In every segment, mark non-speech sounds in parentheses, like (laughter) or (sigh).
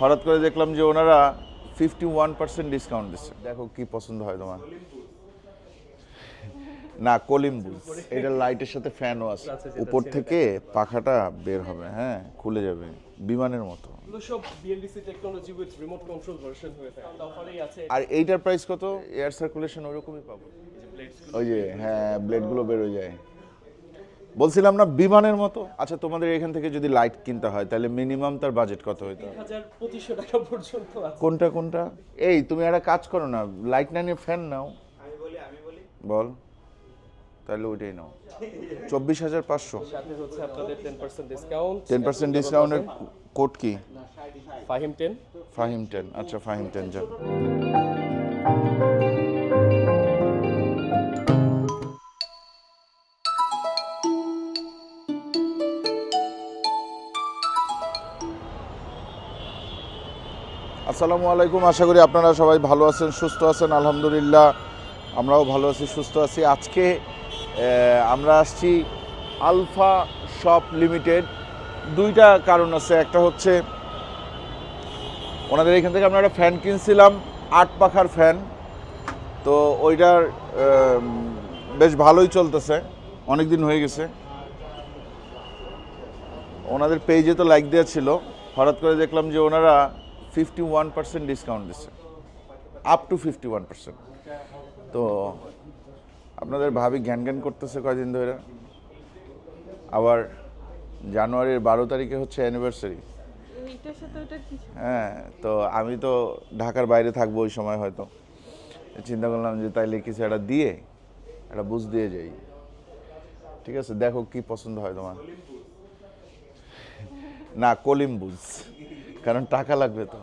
হঠাৎ করে দেখলাম যে ওনারা ফিফটি ওয়ান পার্সেন্ট ডিসকাউন্ট দিচ্ছে। দেখো কি পছন্দ হয় তোমার। না কলিম্বুজ এটা লাইটের সাথে ফ্যানও আছে। উপর থেকে পাখাটা বের হবে হ্যাঁ খুলে যাবে বিমানের মতো। সব BLDC technology with remote control version হয়ে থাকে। আছে। আর এইটার প্রাইস কত? এয়ার সার্কুলেশন ওরকমই পাবো। ওই যে হ্যাঁ ব্লেডগুলো বেরোয় যায়। বলছিলাম না বিমানের মতো? আচ্ছা তোমাদের এখান থেকে যদি লাইট কিনতে হয় তাহলে মিনিমাম তার বাজেট কত হইতো টাকা পর্যন্ত কোনটা কোনটা? এই তুমি একটা কাজ করো না লাইট না নিয়ে ফ্যান নাও। বল তাহলে ওইটাই নাও। চব্বিশ হাজার পাঁচশো। সাথে হচ্ছে আপনাদের টেন পার্সেন্ট টেন পার্সেন্ট ডিসকাউন্টের কোড কি? ফাহিম টেন ফাহিম টেন আচ্ছা ফাহিম টেন যান আসসালামু আলাইকুম। আশা করি আপনারা সবাই ভালো আছেন, সুস্থ আছেন, আলহামদুলিল্লাহ। আমরাও ভালো আছি, সুস্থ আছি। আজকে আমরা আসছি আলফা শপ লিমিটেড। দুইটা কারণ আছে। একটা হচ্ছে, ওনাদের এখান থেকে আমরা একটা ফ্যান কিনছিলাম, আট পাখার ফ্যান। তো ওইটার বেশ ভালোই চলতেছে। অনেক দিন হয়ে গেছে। ওনাদের পেজে তো লাইক দেওয়া ছিল। হঠাৎ করে দেখলাম যে ওনারা ফিফটি ওয়ান পার্সেন্ট ডিসকাউন্ট দিচ্ছে। Up to fifty one percent তো আপনাদের ভাবি জ্ঞান জ্ঞান করতেছে কয়দিন ধরে। আবার জানুয়ারির বারো তারিখে হচ্ছে অ্যানিভার্সারি হ্যাঁ তো আমি তো ঢাকার বাইরে থাকব ওই সময় হয়তো। চিন্তা করলাম যে তাইলে কিছু একটা দিয়ে একটা বুঝ দিয়ে যাই। ঠিক আছে দেখো কি পছন্দ হয় তোমার। না কলিম্বুজ। কারণ টাকা লাগবে তো।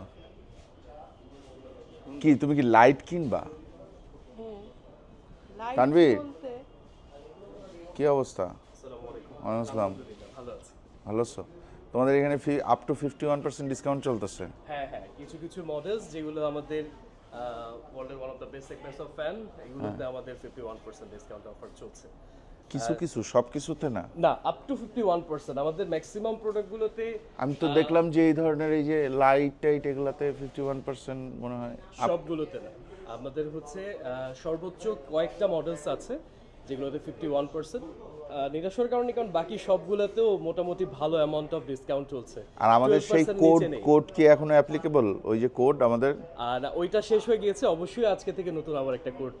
কি তুমি কি লাইট কিনবা? লাইট তানভীর? কি অবস্থা? ওয়ালাইকুম আসসালাম। ভালো ভালো আছো? তোমাদের এখানে ফি up to fifty one percent discount চলতেছে। হ্যাঁ হ্যাঁ কিছু কিছু মডেলস যেগুলো আমাদের ওয়ার্ল্ডের one of the best segments of fan এগুলোতে আমাদের fifty one percent discount offer চলছে। কিছু কিছু সব কিছুতে না। না up to fifty one percent আমাদের ম্যাক্সিমাম প্রোডাক্টগুলোতে আমি তো দেখলাম যে এই ধরনের এই যে লাইট টাইট এগুলাতে ফিফটি ওয়ান পার্সেন্ট মনে হয় সবগুলোতে না। আমাদের হচ্ছে সর্বোচ্চ কয়েকটা মডেলস আছে যেগুলোতে ফিফটি ওয়ান পার্সেন্ট নিরাশর কারণে কারণ বাকি সবগুলোতেও মোটামুটি ভালো অ্যামাউন্ট অফ ডিসকাউন্ট চলছে। আর আমাদের সেই কোড কোড কি এখনও অ্যাপ্লিকেবল ওই যে কোড আমাদের? আর ওইটা শেষ হয়ে গিয়েছে। অবশ্যই আজকে থেকে নতুন আবার একটা কোড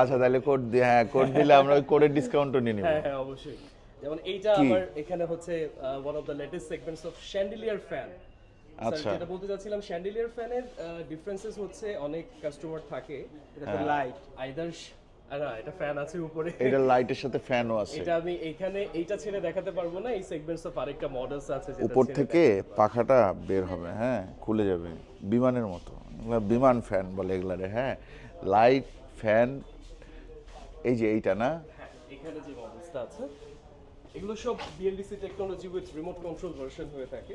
আচ্ছা তাহলে কোড হ্যাঁ কোড দিলে আমরা ওই কোডের ডিসকাউন্টও নিয়ে নিব। হ্যাঁ হ্যাঁ অবশ্যই। যেমন এইটা আমার এখানে হচ্ছে one of the latest segments of chandelier fan আচ্ছা। যেটা বলতে চাচ্ছিলাম শ্যান্ডিলিয়ার ফ্যানের ডিফারেন্সেস হচ্ছে অনেক কাস্টমার থাকে এটা হ্যাঁ। লাইট আইদার না এটা ফ্যান আছে উপরে। এটা লাইটের সাথে ফ্যানও আছে। এটা আমি এইখানে এইটা ছেড়ে দেখাতে পারব না এই সেগমেন্টস অফ আরেকটা মডেলস আছে উপর থেকে পাখাটা বের হবে হ্যাঁ খুলে যাবে বিমানের মতো। বিমান ফ্যান বলে এগুলারে হ্যাঁ। লাইট ফ্যান এই যে এইটা না? হ্যাঁ, এখানে যে মডেলসটা আছে এগুলো সব BLDC technology with remote control version হয়ে থাকে।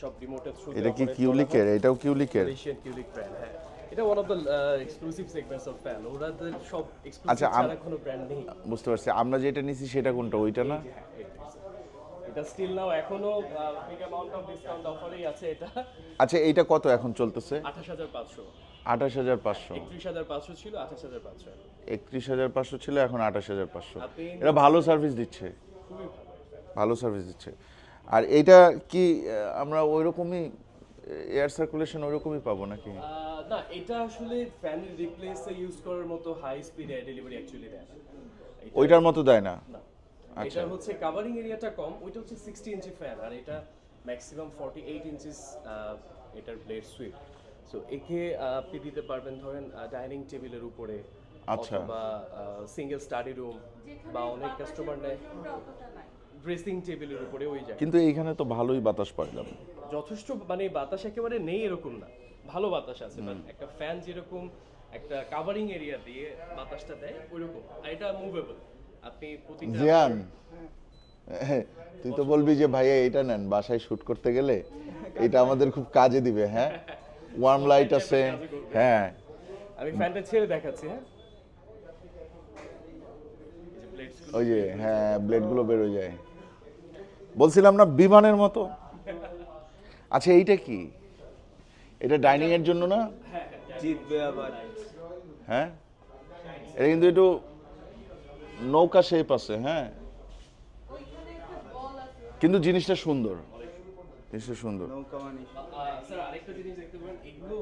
সব রিমোটের থ্রু এটা কি কিউলিকের এটাও কিউলিকের কিউলিক ব্র্যান্ড হ্যাঁ। এটা one of the exclusive segments of সব এক্সক্লুসিভ আচ্ছা, আম- ছাড়া কোনো ব্র্যান্ড নেই। বুঝতে পারছি। আমরা যেটা নিছি সেটা কোনটা? ওইটা না? হ্যাঁ, এটা স্টিল নাও এখনও বিগ অ্যামাউন্ট অফ ডিসকাউন্ট অফারেই আছে এটা। আচ্ছা এইটা কত এখন চলতেছে? আঠাশ হাজার পাঁচশো। আঠাশ হাজার পাঁচশো। একত্রিশ হাজার পাঁচশো ছিল আঠাশ হাজার পাঁচশো। একত্রিশ হাজার পাঁচশো ছিল এখন আঠাশ হাজার পাঁচশো। আপনি এটা ভালো সার্ভিস দিচ্ছে। খুবই ভালো। সার্ভিস দিচ্ছে। আর এটা কি আমরা ওই রকমই এয়ার সার্কুলেশন ওই রকমই পাবো নাকি? না এটা আসলে ফ্যানের রিপ্লেসে ইউজ করার মতো high speed air delivery actually দেয় না। ওইটার মতো দেয় না? আচ্ছা। এটা হচ্ছে কাভারিং এরিয়াটা কম ওইটা হচ্ছে সিক্সটি ইঞ্চি ফ্যান আর এটা ম্যাক্সিমাম ফর্টি এইট ইঞ্চিস এটার ব্লেড সুইপ সো একে আহ, আপনি দিতে পারবেন ধরেন ডাইনিং টেবিলের উপরে আচ্ছা। অথবা সিঙ্গেল স্টাডি রুম বা অনেক কাস্টমার নেয়। ড্রেসিং টেবিলের উপরে ওই জায়গায়। কিন্তু এইখানে তো ভালোই বাতাস পাইলাম। যথেষ্ট মানে বাতাস একেবারে নেই এরকম না। ভালো বাতাস আছে বাট একটা ফ্যান যেরকম একটা কাভারিং এরিয়া দিয়ে বাতাসটা দেয় ওইরকম। আর এটা মুভেবল আপনি প্রতিটা জিয়ান তুই তো বলবি যে ভাইয়া এটা নেন বাসায় শুট করতে গেলে এটা আমাদের খুব কাজে দিবে হ্যাঁ? ওয়ার্ম লাইট আছে হ্যাঁ। আমি ফ্যানটা ছেড়ে দেখাচ্ছি হ্যাঁ। ওই যে হ্যাঁ ব্লেডগুলো বেরোয় যায়। বলছিলাম না বিমানের মতো? আচ্ছা এইটা কি? এটা ডাইনিং এর জন্য না? হ্যাঁ? এটা কিন্তু একটু নৌকা শেপ আছে হ্যাঁ? কিন্তু জিনিসটা সুন্দর। জিনিসটা সুন্দর। মানে স্যার আরেকটা জিনিস দেখতে পারেন এগুলো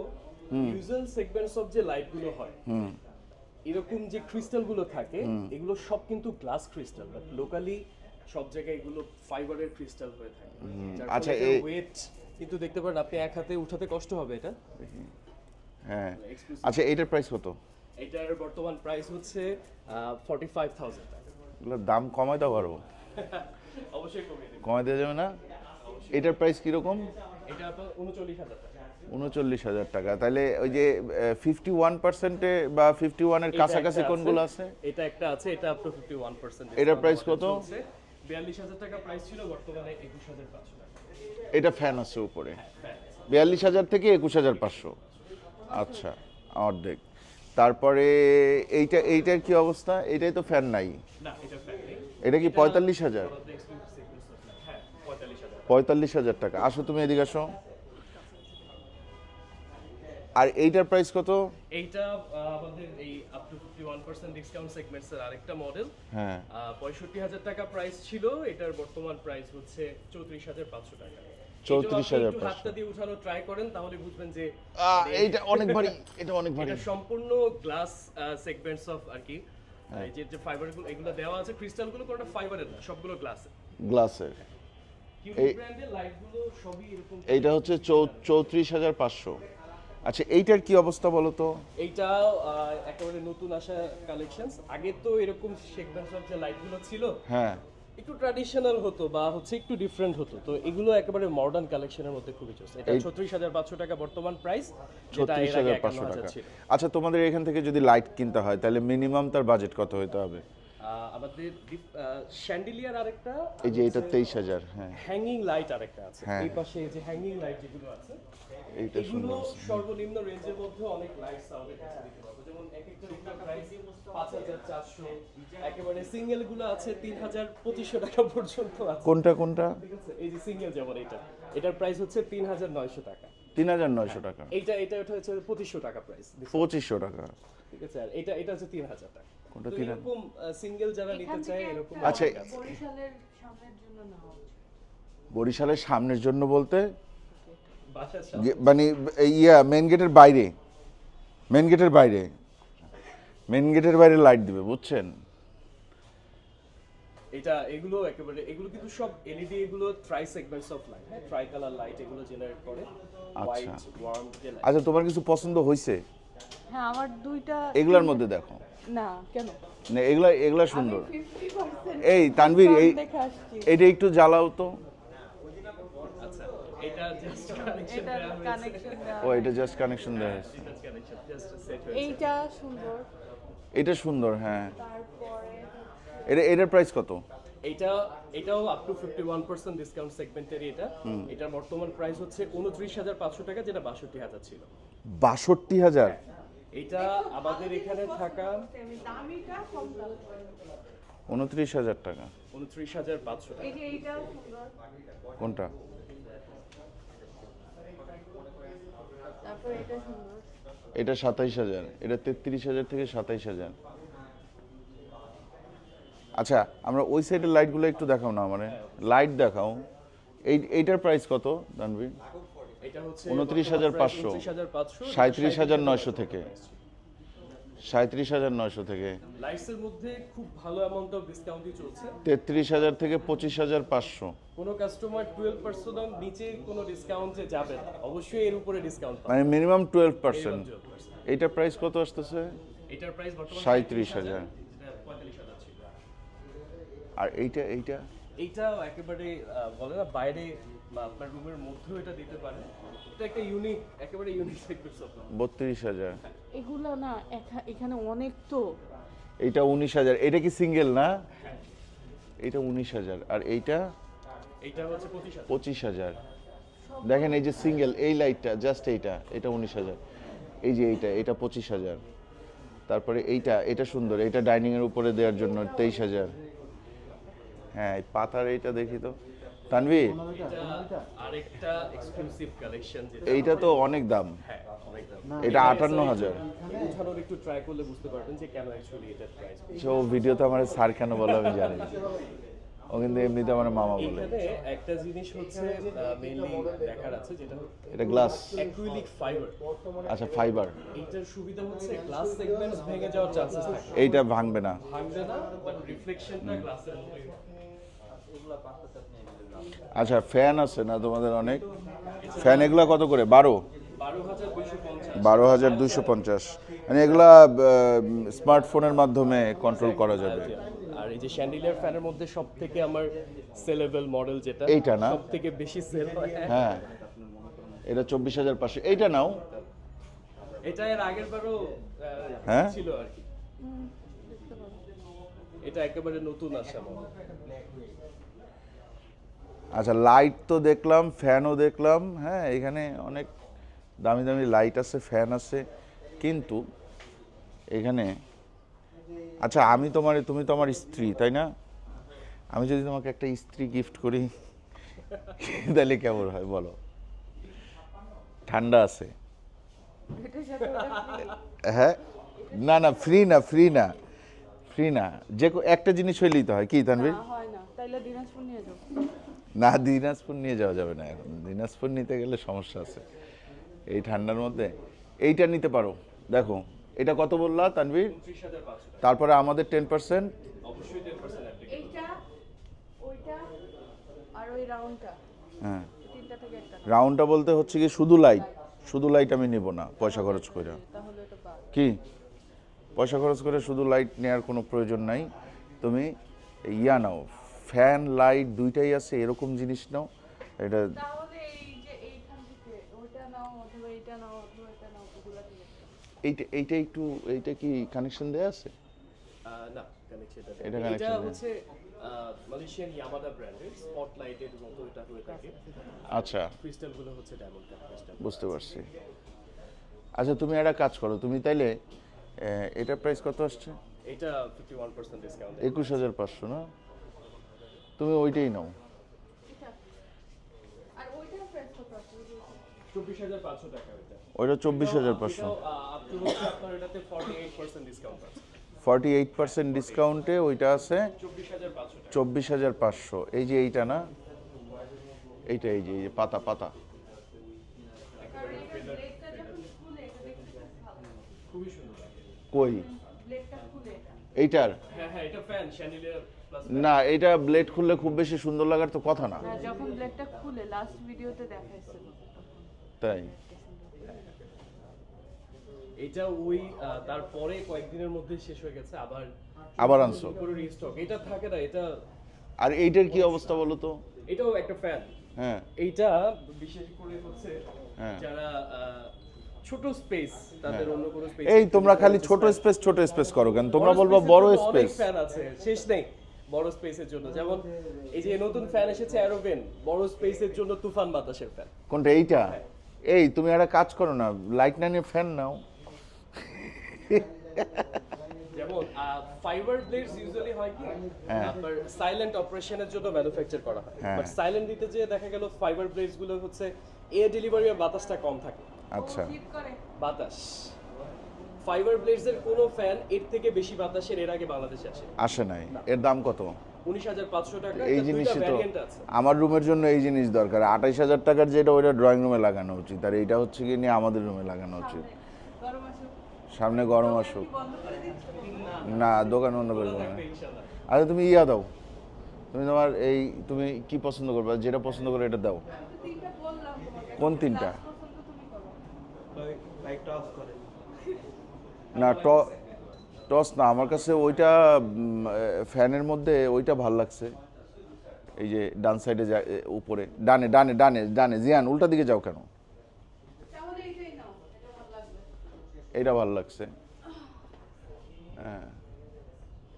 ইউজুয়াল সেগমেন্টস অফ যে লাইটগুলো হয় এরকম যে ক্রিস্টালগুলো থাকে এগুলো সব কিন্তু গ্লাস ক্রিস্টাল বাট লোকালি সব জায়গায় এগুলো ফাইবারের ক্রিস্টাল হয়ে থাকে। আচ্ছা, আচ্ছা এ- ওয়েট কিন্তু দেখতে পারেন আপনি এক হাতে উঠাতে কষ্ট হবে এটা। হ্যাঁ। আচ্ছা এইটার প্রাইস কত? এটার বর্তমান প্রাইস হচ্ছে ফর্টি ফাইভ থাউজেন্ড টাকা। এগুলোর দাম কমাই দাও পারব (laughs) অবশ্যই কমিয়ে দেবেন কমাই দেওয়া যাবে না? এটার প্রাইস কীরকম? এটা আপনার উনচল্লিশ হাজার টাকা। উনচল্লিশ হাজার টাকা। তাহলে ওই যে ফিফটি ওয়ান পার্সেন্টে বা ফিফটি ওয়ানের কাছাকাছি কোনগুলো আছে। এটা একটা আছে এটা up to fifty one percent এটার price কত? বিয়াল্লিশ হাজার টাকা প্রাইস ছিল বর্তমানে একুশ হাজার পাঁচশো টাকা। এটা ফ্যান আছে উপরে। বিয়াল্লিশ হাজার থেকে একুশ হাজার পাঁচশো। আচ্ছা অর্ধেক। তারপরে এইটা এইটার কি অবস্থা? এটাই তো ফ্যান নাই। এটা কি পঁয়তাল্লিশ হাজার? হ্যাঁ পঁয়তাল্লিশ হাজার। টাকা। আসো তুমি এদিকে আসো। আর এইটার প্রাইস কত? এইটা আমাদের এই up to fifty one percent discount সেগমেন্টসের আরেকটা মডেল হ্যাঁ। পঁয়ষট্টি হাজার টাকা প্রাইস ছিল। এটার বর্তমান প্রাইস হচ্ছে চৌত্রিশ হাজার পাঁচশো টাকা। 34,500 একটু হাতটা দিয়ে উঠানো ট্রাই করেন তাহলে বুঝবেন যে মানে এইটা অনেক ভারী (laughs) এটা অনেক ভারী সম্পূর্ণ গ্লাস সেগমেন্টস অফ আর কি। যে যে ফাইবারগুলো এগুলো দেওয়া আছে। ক্রিস্টালগুলো কোনটা ফাইবারের না সবগুলো গ্লাসের গ্লাসের কিউবি ব্র্যান্ডের লাইটগুলো সবই এরকম এইটা হচ্ছে চৌত্রিশ হাজার পাঁচশো। আচ্ছা এইটার কি অবস্থা বলো তো? এইটা আহ, একেবারে নতুন আসা কালেকশনস আগে তো এরকম সেগমেন্টস অফ যে লাইটগুলো ছিল হ্যাঁ। একটু ট্র্যাডিশনাল হতো বা হচ্ছে একটু ডিফারেন্ট হতো। তো এগুলো একেবারে মডার্ন কালেকশনের মধ্যে খুবই চলছে। এটা ছত্রিশ হাজার পাঁচশো টাকা বর্তমান প্রাইস যেটা ছত্রিশ হাজার পাঁচশো টাকা। আচ্ছা তোমাদের এখান থেকে যদি লাইট কিনতে হয় তাহলে মিনিমাম তার বাজেট কত হতে হবে? আমাদের শ্যান্ডিলিয়ার আরেকটা এই যে এটা তেইশ হাজার হ্যাঁ। হ্যাঙ্গিং লাইট আরেকটা আছে। হ্যাঁ। এই পাশে যে হ্যাঙ্গিং লাইট যেগুলো আছে এইটা সর্বনিম্ন রেঞ্জের মধ্যে অনেক লাইটস আমাদের কাছে যেমন এক একটা রিক্টার প্রাইস পাঁচ হাজার চারশো একেবারে সিঙ্গেলগুলো আছে তিন হাজার পঁচিশশো টাকা পর্যন্ত আছে। কোনটা কোনটা? ঠিক আছে এই যে সিঙ্গেল যেমন এটা এটার প্রাইস হচ্ছে তিন হাজার নয়শো টাকা। তিন হাজার নয়শো টাকা। এইটা এটা ওটা হচ্ছে পঁচিশশো টাকা প্রাইস পঁচিশশো টাকা। ঠিক আছে আর এটা এটা হচ্ছে তিন হাজার টাকা। কোনটা তিন? এরকম সিঙ্গেল যারা নিতে চায় এরকম আচ্ছা, আছে। বরিশালের সামনের জন্য বরিশালের সামনের জন্য বলতে? গে- মানে ইয়া মেন গেটের বাইরে। মেন গেটের বাইরে। মেন গেটের বাইরে লাইট দিবে বুঝছেন? এটা এগুলো একেবারে এগুলো কিন্তু সব এলইডি এগুলো ট্রাই সেগমেন্টস অফ লাইট হ্যাঁ? ট্রাই কালার লাইট এগুলো জেনারেট করে। light। আচ্ছা তোমার কিছু পছন্দ হয়েছে হ্যাঁ আমার দুইটা এগুলার মধ্যে দেখো। না কেন? না এগুলা এগুলা সুন্দর। এই তানভীর এই এটা একটু জ্বালাও তো। আচ্ছা এটা জাস্ট কানেকশন ও এটা জাস্ট কানেকশন দেওয়া হয়েছে। এইটা সুন্দর। এটা সুন্দর হ্যাঁ। এটা এটার প্রাইস কত? এটা এটাও up to fifty one percent discount সেগমেন্টের এটা এটার বর্তমান প্রাইস হচ্ছে উনত্রিশ হাজার পাঁচশো টাকা যেটা বাষট্টি হাজার ছিল। বাষট্টি হাজার? এটা আমাদের এখানে থাকা দামিটা কম দাম উনত্রিশ হাজার টাকা। উনত্রিশ হাজার পাঁচশো টাকা। এই যে এইটা সুন্দর। কোনটা? তারপর এটা সুন্দর। এটা সাতাইশ হাজার এটা তেত্রিশ হাজার থেকে সাতাইশ হাজার। আচ্ছা আমরা ওই সাইডের লাইটগুলো একটু দেখাও না মানে। লাইট দেখাও। এই এইটার প্রাইস কত দানবীর উনত্রিশ হাজার পাঁচশো। উনত্রিশ হাজার পাঁচশো সাঁত্রিশ হাজার নয়শো থেকে। সাঁত্রিশ হাজার নয়শো থেকে। লাইটসের মধ্যে খুব ভালো অ্যামাউন্ট অফ ডিসকাউন্টই চলছে। তেত্রিশ হাজার থেকে পঁচিশ হাজার পাঁচশো। কোনো কাস্টমার টুয়েলভ পার্সেন্ট নিচে কোনো ডিসকাউন্টে যাবে না। অবশ্যই এর উপরে ডিসকাউন্ট মানে মিনিমাম টুয়েলভ পার্সেন্ট 12%। এইটার প্রাইস কত আসতেছে? এটার প্রাইস বর্তমানে 37,000 হাজার। আর এইটা এইটা? এইটা একেবারে বলে না বাইরে বা আপনার রুমের মধ্যেও এটা দিতে পারে। এটা একটা ইউনিক একেবারে ইউনিক বত্রিশ হাজার। এগুলো না এখা- এখানে অনেক তো। এইটা উনিশ হাজার। এটা কি সিঙ্গেল না? এটা উনিশ হাজার। আর এইটা? এইটা হচ্ছে পঁচিশ হাজার। পঁচিশ হাজার। দেখেন এই যে সিঙ্গেল এই লাইটটা জাস্ট এইটা এটা উনিশ হাজার। এই যে এইটা এটা পঁচিশ হাজার। তারপরে এইটা এটা সুন্দর এটা ডাইনিং এর উপরে দেওয়ার জন্য তেইশ হাজার। হ্যাঁ এই পাতার এইটা দেখি তো। তানভীর? এটা আরেকটা এক্সক্লুসিভ কালেকশন যেটা এইটা তো অনেক দাম। হ্যাঁ এটা আটান্ন হাজার উঠানোর একটু ট্রাই করলে বুঝতে পারবেন যে কেন অ্যাকচুয়ালি এটার প্রাইস সে ভিডিওতে আমার স্যার কেন বলে আমি জানি ও কিন্তু এমনিতে আমার মামা বলে। একটা জিনিস হচ্ছে মেইনলি দেখার আছে যেটা এটা গ্লাস অ্যাক্রিলিক ফাইবার আচ্ছা ফাইবার এইটার সুবিধা হচ্ছে গ্লাস সেগমেন্টস ভেঙে যাওয়ার চান্সেস থাকে। এইটা ভাঙবে না। ভাঙবে না বাট রিফ্লেকশনটা গ্লাসের মধ্যে আচ্ছা ফ্যান আছে না তোমাদের অনেক? ফ্যান এগুলা কত করে? বারো? বারো হাজার দুশো পঞ্চাশ। মানে এগুলা স্মার্টফোনের মাধ্যমে কন্ট্রোল করা যাবে। আর এই যে শ্যান্ডিলিয়ার ফ্যানের মধ্যে সব থেকে আমার সেলেবল মডেল যেটা এইটা না? সব থেকে বেশি সেল হয়। হ্যাঁ। এটা চব্বিশ হাজার পাঁচশো। এইটা নাও। এটা এর আগের বারও হ্যাঁ? ছিল আর কি। এটা একেবারে নতুন আসা মডেল আচ্ছা লাইট তো দেখলাম ফ্যানও দেখলাম হ্যাঁ এখানে অনেক দামি দামি লাইট আছে ফ্যান আছে, কিন্তু এখানে আচ্ছা আমি তোমার, তুমি তো আমার স্ত্রী, তাই না? আমি যদি তোমাকে একটা স্ত্রী গিফট করি, তাহলে কেমন হয় বলো? ঠান্ডা আছে। হ্যাঁ না না ফ্রি না ফ্রি না ফ্রি না, যে একটা জিনিস হইলেই তো হয়, কি, তানভীর? তাইলে দিনাজপুর নিয়ে যাও। না দিনাজপুর নিয়ে যাওয়া যাবে না এখন। দিনাজপুর নিতে গেলে সমস্যা আছে। এই ঠান্ডার মধ্যে এইটা নিতে পারো। দেখো এটা কত বললা তানভীর? তারপরে আমাদের টেন পার্সেন্ট অবশ্যই টেন পার্সেন্ট এইটা ওইটা আর ওই রাউন্ডটা হ্যাঁ। তিনটা থেকে একটা রাউন্ডটা বলতে হচ্ছে কি শুধু লাইট শুধু লাইট আমি নেব না পয়সা খরচ করে। তাহলে কি? পয়সা খরচ করে শুধু লাইট নেওয়ার কোনো প্রয়োজন নাই। তুমি ইয়া নাও। ফ্যান লাইট দুইটাই আছে এরকম জিনিস নাও। এটা তাহলে এই যে এইখান থেকে ওইটা নাও এইটা নাও অথবা এটা নাও ওগুলা থেকে একটা। এইটা এইটা একটু এইটা কি কানেকশন দেয়া আছে? না এটা এটা connection এটা নেই। হচ্ছে মালয়েশিয়ান ইয়ামাদা ব্র্যান্ডের স্পটলাইটের মতো এটা হয়ে থাকে। আচ্ছা। ক্রিস্টাল হচ্ছে ডায়মন্ড ক্রিস্টাল বুঝতে পারছি। আচ্ছা তুমি একটা কাজ করো তুমি তাইলে এটার প্রাইস কত আসছে? এটা ফিফটি ওয়ান পার্সেন্ট ডিসকাউন্ট একুশ হাজার পাঁচশো না? তুমি ওইটাই নাও। ওইটা? চব্বিশ হাজার পাঁচশো। ফর্টি এইট পার্সেন্ট ডিসকাউন্ট ওইটা আছে। চব্বিশ হাজার পাঁচশো এই যে এইটা না? এইটা এই যে এই যে পাতা পাতা। কারণ এটার ব্লেডটা যখন খুলে এটা। দেখতে খুব ভালো খুবই সুন্দর লাগে কই এইটার? হ্যাঁ হ্যাঁ এটা ফ্যান শ্যান্ডিলিয়ার না এটা ব্লেড খুললে খুব বেশি সুন্দর লাগার তো কথা না। না যখন ব্লেডটা খুলে লাস্ট ভিডিওতে দেখাইছিল। তাই? এটা ওই তারপরে কয়েকদিনের মধ্যে শেষ হয়ে গেছে আবার আবার আনছো করে রিস্টক এটা থাকে না এটা আর এইটার কি অবস্থা বলো তো? এটাও একটা ফ্যান হ্যাঁ। এইটা বিশেষ করে হচ্ছে হ্যাঁ। যারা ছোট স্পেস তাদের অন্য কোনো স্পেস এই তোমরা খালি ছোট স্পেস ছোট স্পেস করো কেন? তোমরা বলব বড় স্পেস ফ্যান আছে শেষ নেই। বড় স্পেসের জন্য। যেমন এই যে নতুন ফ্যান এসেছে অ্যারোভেন বড় স্পেসের জন্য তুফান বাতাসের ফ্যান কোনটা এইটা? এই তুমি একটা কাজ করো না লাইট না নিয়ে ফ্যান নাও। যেমন ফাইবার ব্লেডস ইউজুয়ালি হয় কি? হ্যাঁ। আপনার সাইলেন্ট অপারেশনের জন্য ম্যানুফ্যাকচার করা হয়। হ্যাঁ। বাট সাইলেন্ট দিতে যে দেখা গেল ফাইবার ব্লেডসগুলো হচ্ছে এয়ার ডেলিভারি বাতাসটা কম থাকে। আচ্ছা। বাতাস। ফাইবার ব্লেডস এর কোনো ফ্যান এর থেকে বেশি বাতাসের এর আগে বাংলাদেশে আসে। আসে নাই। এর দাম কত? এই জিনিসই তো আমার রুমের জন্য এই জিনিস দরকার। আঠাইশ হাজার টাকার যেটা ওইটা ড্রয়িং রুমে লাগানো উচিত। আর এইটা হচ্ছে কি নিয়ে আমাদের রুমে লাগানো উচিত। সামনে গরম আসুক। করে না দোকান বন্ধ করব না। আচ্ছা তুমি ইয়া দাও। তুমি তোমার এই তুমি কি পছন্দ করবে? যেটা পছন্দ করে এটা দাও। কোন তিনটা? লাইটটা অফ করে। না টস না আমার কাছে ওইটা ফ্যানের মধ্যে ওইটা ভালো লাগছে। এই যে ডান সাইডে যা উপরে। ডানে ডানে ডানে ডানে। জিয়ান উল্টা দিকে যাও কেন? এটা এইটা ভালো লাগছে। হ্যাঁ।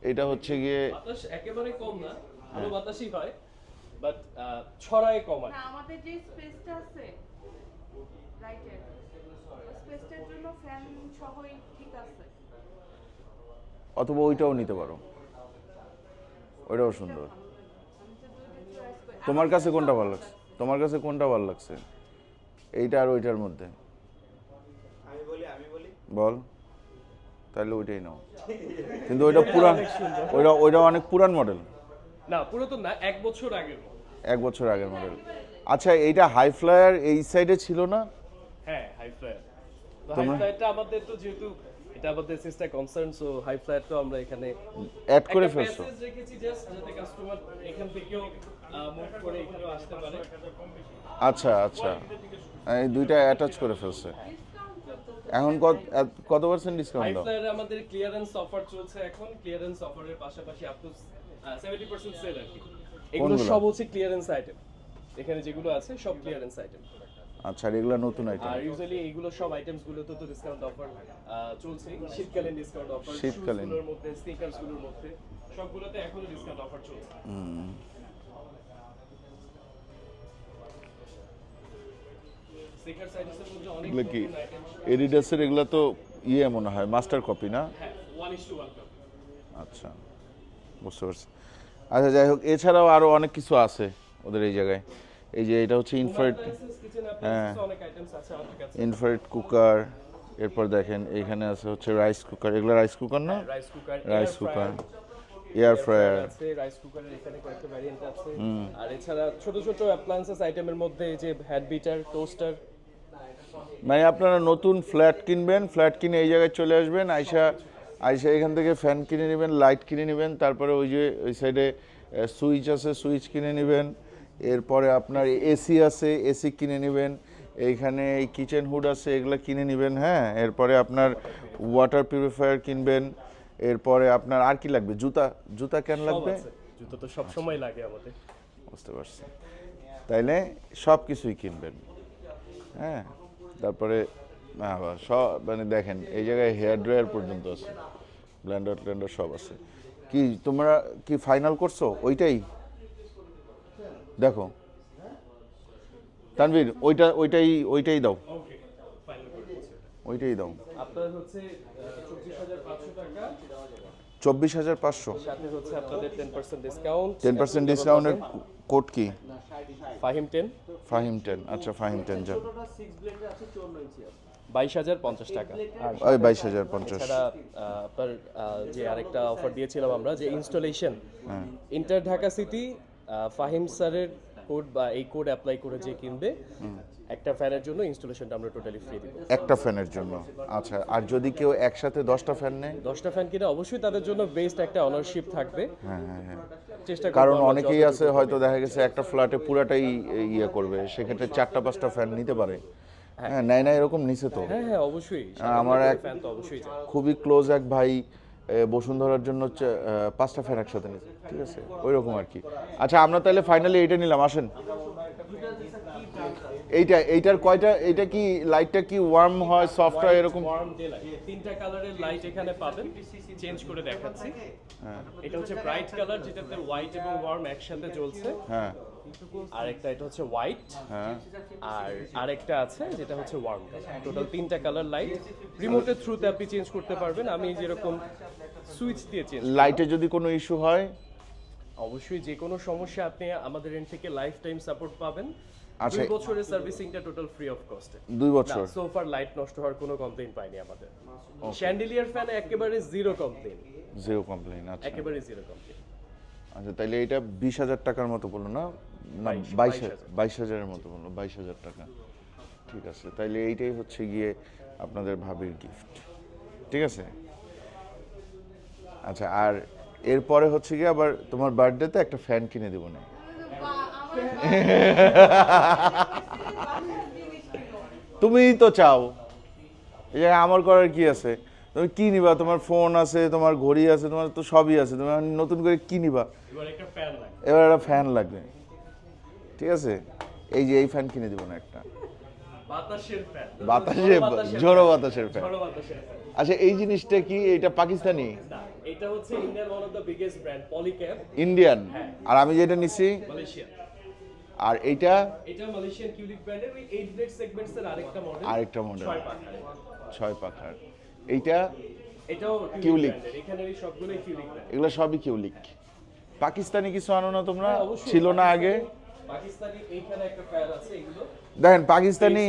এইটা হচ্ছে গিয়ে বাতাস একেবারে কম না ভালো বাতাসই হয় বাট ছড়ায় কমায় না আমাদের যে স্পেসটা আছে রাইটের স্পেসটার জন্য ফ্যান সহই ঠিক আছে। অথবা ওইটাও নিতে পারো। ওইটাও সুন্দর। তোমার কাছে কোনটা ভালো লাগছে? তোমার কাছে কোনটা ভালো লাগছে? এইটা আর ওইটার মধ্যে। আমি বলি আমি বলি। বল। তাহলে ওইটাই নাও। কিন্তু ওইটা পুরান ওইটা ওইটা অনেক পুরান মডেল না পুরাতন না এক বছর আগের এক বছর আগের মডেল আচ্ছা এইটা হাই ফ্লায়ার এই সাইডে ছিল না? হ্যাঁ হাই ফ্লায়ার হাই ফ্লায়ারটা আমাদের তো যেহেতু এটা আমাদের sister concern so high flyer তো আমরা এখানে অ্যাড করে ফেলছো। প্যাসেজ রেখেছি জাস্ট যাতে কাস্টমার এখান থেকেও মুভ করে এখানেও আসতে পারে। আচ্ছা আচ্ছা। এই দুইটা অ্যাটাচ করে ফেলছে। এখন কত কত পার্সেন্ট ডিসকাউন্ট দাও? আমাদের ক্লিয়ারেন্স অফার চলছে এখন। ক্লিয়ারেন্স অফারের পাশাপাশি আপ টু 70% সেল আর কি। এগুলো সব হচ্ছে ক্লিয়ারেন্স আইটেম এখানে যেগুলো আছে সব ক্লিয়ারেন্স আইটেম আচ্ছা এগুলো নতুন আইটেম আর ইউজুয়ালি এইগুলো সব আইটেমসগুলো তো তো ডিসকাউন্ট অফার চলছে। শীতকালীন ডিসকাউন্ট অফার শীতকালীন। গুলোর মধ্যে স্নিকার্সগুলোর মধ্যে সবগুলোতে এখনও ডিসকাউন্ট অফার চলছে। এগুলো কি? এডিডাসের এগুলো তো ইয়ে মনে হয় মাস্টার কপি না? হ্যাঁ 1 is to 1 কাপ আচ্ছা বুঝতে পারছি। আচ্ছা যাই হোক এছাড়াও আরও অনেক কিছু আছে ওদের এই জায়গায়। এই যে এটা হচ্ছে ইনফ্রারেড হ্যাঁ। ইনফ্রারেড কুকার এরপর দেখেন এইখানে আছে হচ্ছে রাইস কুকার এগুলো রাইস কুকার না? Rice cooker rice cooker air fryer আছে রাইস কুকারের এখানে কয়েকটা ভ্যারিয়েন্ট আছে। আর এছাড়া ছোট ছোট অ্যাপ্লায়েন্সেস আইটেমের মধ্যে এই যে হ্যান্ড বিটার টোস্টার মানে আপনারা নতুন ফ্ল্যাট কিনবেন ফ্ল্যাট কিনে এই জায়গায় চলে আসবেন আইসা আইসা এখান থেকে ফ্যান কিনে নেবেন লাইট কিনে নেবেন তারপরে ওই যে ওই সাইডে সুইচ আছে সুইচ কিনে নেবেন। এরপরে আপনার এসি আছে এসি কিনে নেবেন। এইখানে এই কিচেন হুড আছে এগুলো কিনে নেবেন হ্যাঁ? এরপরে আপনার ওয়াটার পিউরিফায়ার কিনবেন। এরপরে আপনার আর কি লাগবে? জুতা। জুতা কেন লাগবে? জুতো তো সব সময় লাগে আমাদের। বুঝতে পারছি। তাইলে সব কিছুই কিনবেন। হ্যাঁ? তারপরে সব মানে দেখেন এই জায়গায় হেয়ার ড্রায়ার পর্যন্ত আছে। ব্ল্যান্ডার ট্লেন্ডার সব আছে। কি তোমরা কি ফাইনাল করছ? ওইটাই? দেখো। তানভীর ওইটা ওইটাই ওইটাই দাও। ওকে ফাইনাল করে দিচ্ছি ওইটাই দাও। আপনার হচ্ছে চব্বিশ হাজার পাঁচশো টাকা। চব্বিশ হাজার পাঁচশো। সাথে হচ্ছে আপনাদের ten percent discount ten percent ডিসকাউন্টের কোড কি? ফাহিম টেন ফাহিম টেন আচ্ছা ফাহিম টেন যান বাইশ হাজার পঞ্চাশ টাকা। ওই বাইশ হাজার পঞ্চাশ। আপনার যে আরেকটা অফার দিয়েছিলাম আমরা যে ইনস্টলেশন হ্যাঁ। ইন্টার ঢাকা সিটি ফাহিম স্যারের কোড বা এই কোড অ্যাপ্লাই করে যে কিনবে একটা ফ্যানের জন্য ইনস্টলেশনটা আমরা টোটালি ফ্রি দিব। একটা ফ্যানের জন্য। আচ্ছা আর যদি কেউ একসাথে দশটা ফ্যান নেয়? দশটা ফ্যান কিনে অবশ্যই তাদের জন্য বেস্ট একটা অনারশিপ থাকবে। হ্যাঁ হ্যাঁ হ্যাঁ। চেষ্টা কারণ অনেকেই আছে হয়তো দেখা গেছে একটা ফ্ল্যাটে পুরাটাই ইয়ে করবে। সেক্ষেত্রে চারটা পাঁচটা ফ্যান নিতে পারে। হ্যাঁ। নাই না এরকম নিছে তো। হ্যাঁ হ্যাঁ অবশ্যই। আমার এক- ফ্যান তো অবশ্যই খুবই ক্লোজ এক ভাই বসুন্ধরার জন্য হচ্ছে, পাঁচটা ফ্যান একসাথে নিয়েছে। ঠিক আছে? ওই রকম আর কি আচ্ছা আমরা তাহলে ফাইনালি এইটা নিলাম আসেন। এইটা এইটার কয়টা এইটা কি লাইটটা কি ওয়ার্ম হয় সফট হয় এরকম? তিনটা কালারের লাইট এখানে পাবেন। চেঞ্জ করে দেখাচ্ছি। হ্যাঁ। এটা হচ্ছে ব্রাইট কালার যেটাতে হোয়াইট এবং ওয়ার্ম একসাথে জ্বলছে। হ্যাঁ। আর একটা এটা হচ্ছে হোয়াইট হ্যাঁ আর আরেকটা আছে যেটা হচ্ছে ওয়ার্ম কালার টোটাল তিনটা কালার লাইট রিমোটের থ্রুতে আপনি চেঞ্জ করতে পারবেন। আমি যেরকম সুইচ দিয়ে চেঞ্জ লাইটে যদি কোনো ইস্যু হয়? অবশ্যই যে কোনো সমস্যা আপনি আমাদের এন্ড থেকে লাইফ টাইম সাপোর্ট পাবেন। আচ্ছা। দুই বছরের সার্ভিসিংটা টোটাল ফ্রি অফ কস্টে দুই বছর। সোফার লাইট নষ্ট হওয়ার কোনো কমপ্লেইন পাইনি আমাদের। শ্যান্ডিলিয়ার ফ্যান একেবারে জিরো কমপ্লেইন জিরো কমপ্লেন আচ্ছা। একেবারে জিরো কমপ্লেইন আচ্ছা তাহলে এটা বিশ হাজার টাকার মতো পড়ল না? না বাইশ- বাইশ বাইশ হাজার। বাইশ হাজারের মতো পড়ল বাইশ হাজার টাকা। ঠিক আছে তাইলে এইটাই হচ্ছে গিয়ে আপনাদের ভাবির গিফট ঠিক আছে? আচ্ছা আর এরপরে হচ্ছে গিয়ে আবার তোমার বার্থডেতে একটা ফ্যান কিনে দেবো না তুমিই তো চাও। এই জায়গায় আমার করার কি আছে? তুমি কি নিবা? তোমার ফোন আছে তোমার ঘড়ি আছে তোমার তো সবই আছে। তুমি নতুন করে কি নিবা? এবার একটা ফ্যান লাগে এবার একটা ফ্যান লাগবে। ঠিক আছে? এই যে এই ফ্যান কিনে দিব না একটা। বাতাসের ফ্যান বাতাসে ঝোড়ো বাতাসের ফ্যান আচ্ছা এই জিনিসটা কি এটা পাকিস্তানি? এটা হচ্ছে Indian one of the biggest brand Polycab Indian আর আমি যেটা নিছি? আর এইটা? এটা মালয়েশিয়ান কিউলিক ব্র্যান্ডের ওই 8 ব্লেড সেগমেন্টস এর আরেকটা মডেল আরেকটা। ছয় পাখার। ছয় পাখার। এইটা? এটাও কিউলিক এখানে এই সবগুলোই কিউলিক এগুলো সবই কিউলিক পাকিস্তানি কিছু আনো না তোমরা? হ্যাঁ, ছিল না আগে? দেখেন পাকিস্তানি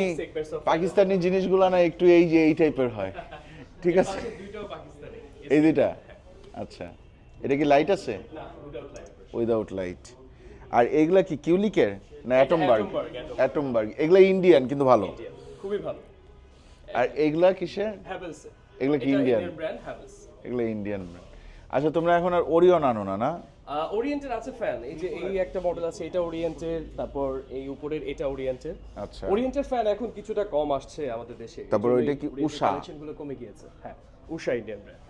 পাকিস্তানি জিনিসগুলো না একটু এই যে এই টাইপের হয়। (laughs) ঠিক আছে? এই দুইটা? আচ্ছা। এটা কি লাইট আছে? উইদাউট লাইট আর এগুলা কি কিউলিকের? না অ্যাটমবার্গ। অ্যাটমবার্গ এগুলা ইন্ডিয়ান কিন্তু ভালো। খুবই ভালো। আর এগুলা কিসের? এগুলো কি হ্যাভেলস এগুলো ইন্ডিয়ান আচ্ছা তোমরা এখন আর ওরিয়ন আনো না না? ওরিয়েন্টের আছে ফ্যান এই যে এই একটা মডেল আছে এটা ওরিয়েন্টের তারপর এই উপরের এটা ওরিয়েন্টের আচ্ছা। ওরিয়েন্টের ফ্যান এখন কিছুটা কম আসছে আমাদের দেশে তারপর ওইটা কি উষা? collection গুলো কমে গিয়েছে। হ্যাঁ Usha Indian brand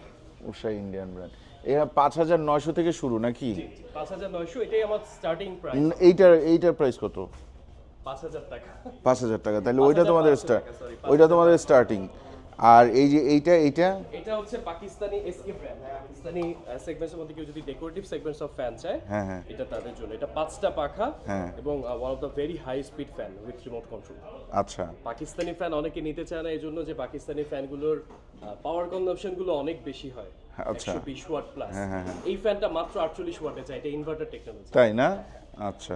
Usha Indian brand এরা পাঁচ হাজার নয়শো থেকে শুরু নাকি? পাঁচ হাজার নয়শো এটাই আমার স্টার্টিং প্রাইস এইটার এইটার প্রাইস কত? পাঁচ হাজার টাকা। পাঁচ হাজার টাকা তাহলে ওইটা তোমাদের 5,500 স্টার টাকা, sorry, ওইটা তোমাদের স্টার্টিং আর এই যে এইটা এইটা? এটা হচ্ছে পাকিস্তানি এসকে ব্র্যান্ড পাকিস্তানি সেগমেন্টসের মধ্যে কেউ যদি ডেকোরেটিভ সেগমেন্টস অফ ফ্যান চায় হ্যাঁ, হ্যাঁ। এটা তাদের জন্য। এটা পাঁচটা পাখা হ্যাঁ। এবং one of the very high speed fan with remote control আচ্ছা। পাকিস্তানি ফ্যান অনেকে নিতে চায় না এই জন্য যে পাকিস্তানি ফ্যানগুলোর পাওয়ার কনজাম্পশনগুলো অনেক বেশি হয়। আচ্ছা। একশো বিশ ওয়াট প্লাস হ্যাঁ, হ্যাঁ, হ্যাঁ। এই ফ্যানটা মাত্র আটচল্লিশ ওয়াটে চাই এটা ইনভার্টার টেকনোলজি তাই না? আচ্ছা।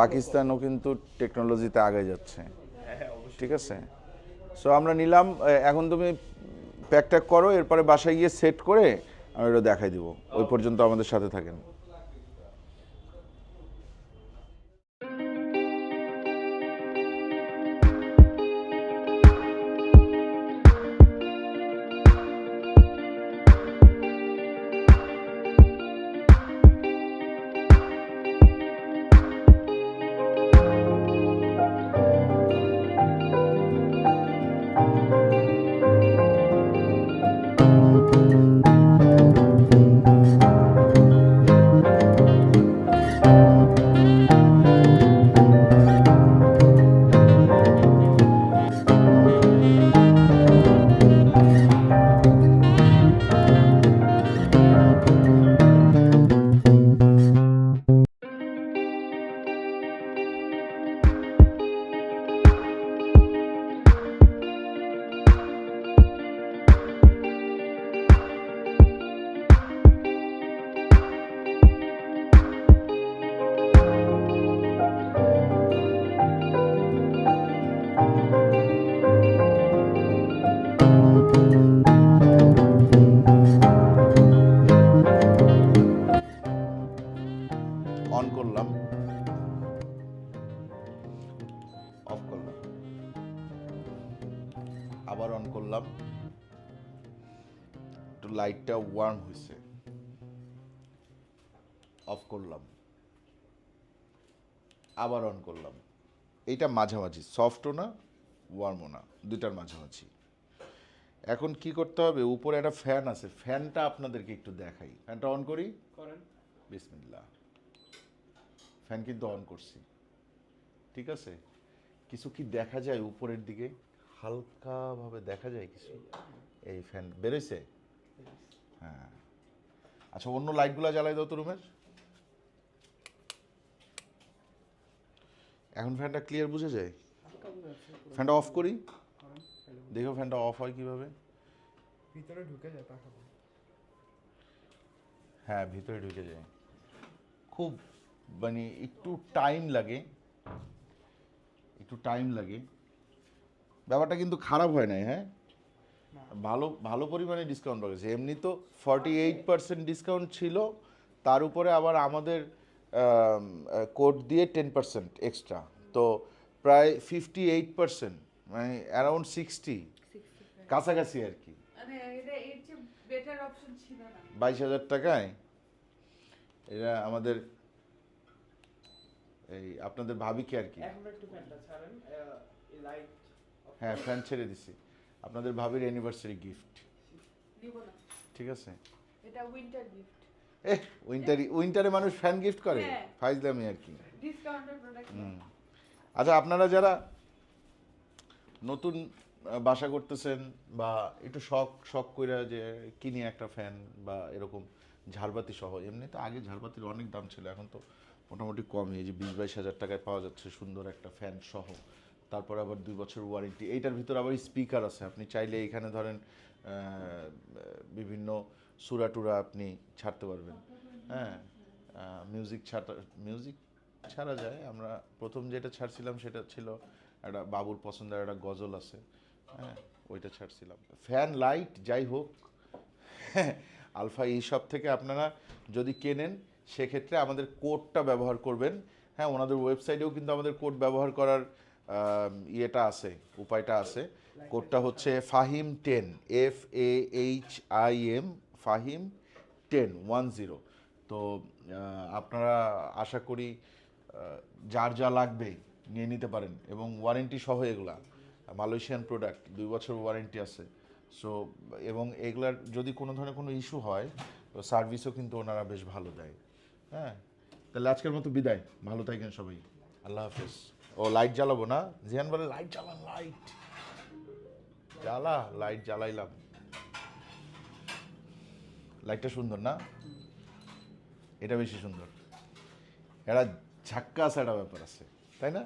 পাকিস্তানও কিন্তু টেকনোলজিতে আগে যাচ্ছে। হ্যাঁ ঠিক আছে? সো আমরা নিলাম এখন তুমি প্যাক ট্যাক করো, এরপরে বাসায় গিয়ে সেট করে আমি ওটা দেখাই দিব। ওই পর্যন্ত আমাদের সাথে থাকেন। আবার অন করলাম। একটু লাইটটা ওয়ার্ম হয়েছে। অফ করলাম। আবার অন করলাম। এইটা মাঝামাঝি সফটও না ওয়ার্মও না দুইটার মাঝামাঝি। এখন কি করতে হবে? উপরে একটা ফ্যান আছে। ফ্যানটা আপনাদেরকে একটু দেখাই। ফ্যানটা অন করি? করেন। বিসমিল্লাহ। ফ্যান কিন্তু অন করছি। ঠিক আছে? কিছু কি দেখা যায় উপরের দিকে? হালকাভাবে দেখা যায় কিছু? এই ফ্যান বেরোইছে? হ্যাঁ। আচ্ছা অন্য লাইটগুলো জ্বালাই দাও তো রুমের এখন ফ্যানটা ক্লিয়ার বুঝে যায়? ফ্যানটা অফ করি? দেখো ফ্যানটা অফ হয় কীভাবে? ভিতরে ঢুকে যায় হ্যাঁ ভিতরে ঢুকে যায়। খুব মানে একটু টাইম লাগে। একটু টাইম লাগে। ব্যাপারটা কিন্তু খারাপ হয় নাই হ্যাঁ? ভালো ভালো পরিমাণে ডিসকাউন্ট পাওয়া গেছে এমনি তো ফর্টি এইট পার্সেন্ট ডিসকাউন্ট ছিল তার উপরে আবার আমাদের কোড দিয়ে টেন পার্সেন্ট এক্সট্রা তো প্রায় ফিফটি এইট পার্সেন্ট মানে অ্যারাউন্ড সিক্সটি কাছাকাছি আর কি। এটা এর চেয়ে বেটার অপশন ছিল না। বাইশ হাজার টাকায়? এরা আমাদের এই আপনাদের ভাবিকে আর কি। এখন একটু লাইট হ্যাঁ ফ্যান ছেড়ে দিছি। আপনাদের ভাবির অ্যানিভার্সারি গিফট ঠিক আছে? এটা উইন্টার গিফট এ উইন্টারি উইন্টারে মানুষ ফ্যান গিফট করে। হ্যাঁ। ফাইজলামি আর কি। প্রোডাক্ট আচ্ছা আপনারা যারা নতুন বাসা করতেছেন বা একটু শখ শখ করে যে কিনি একটা ফ্যান বা এরকম ঝাড়বাতি সহ এমনি তো আগে ঝাড়বাতির অনেক দাম ছিল এখন তো মোটামুটি কমই। এই যে বিশ বাইশ হাজার টাকায় পাওয়া যাচ্ছে সুন্দর একটা ফ্যান সহ। তারপর আবার দুই বছর ওয়ারেন্টি এইটার ভিতর আবার স্পিকার আছে। আপনি চাইলে এখানে ধরেন বিভিন্ন সুরা টুরা আপনি ছাড়তে পারবেন। হ্যাঁ মিউজিক ছাড়া মিউজিক ছাড়া যায়। আমরা প্রথম যেটা ছাড়ছিলাম সেটা ছিল একটা বাবুর পছন্দের একটা গজল আছে। হ্যাঁ ওইটা ছাড়ছিলাম। ফ্যান লাইট যাই হোক আলফা, এই সব থেকে আপনারা যদি কেনেন, সেক্ষেত্রে আমাদের কোডটা ব্যবহার করবেন। হ্যাঁ ওনাদের ওয়েবসাইটেও কিন্তু আমাদের কোড ব্যবহার করার ইয়েটা আছে, উপায়টা আছে। কোডটা হচ্ছে Fahim ten F A H I M Fahim ten, one zero. তো আপনারা আশা করি যার যা লাগবে নিয়ে নিতে পারেন এবং ওয়ারেন্টি সহ এগুলা মালয়েশিয়ান প্রোডাক্ট দুই বছর ওয়ারেন্টি আছে। সো এবং এগুলার যদি কোনো ধরনের কোনো ইস্যু হয়, তো সার্ভিসও কিন্তু ওনারা বেশ ভালো দেয়। হ্যাঁ? তাহলে আজকের মতো বিদায়। ভালো থাকেন সবাই। আল্লাহ হাফেজ। ও লাইট জ্বালাবো না? জিয়ান বলে লাইট জ্বালা লাইট জ্বালা লাইট জ্বালাইলাম। লাইটটা সুন্দর না? এটা বেশি সুন্দর। এটা ঝাক্কাস একটা ব্যাপার আছে, তাই না?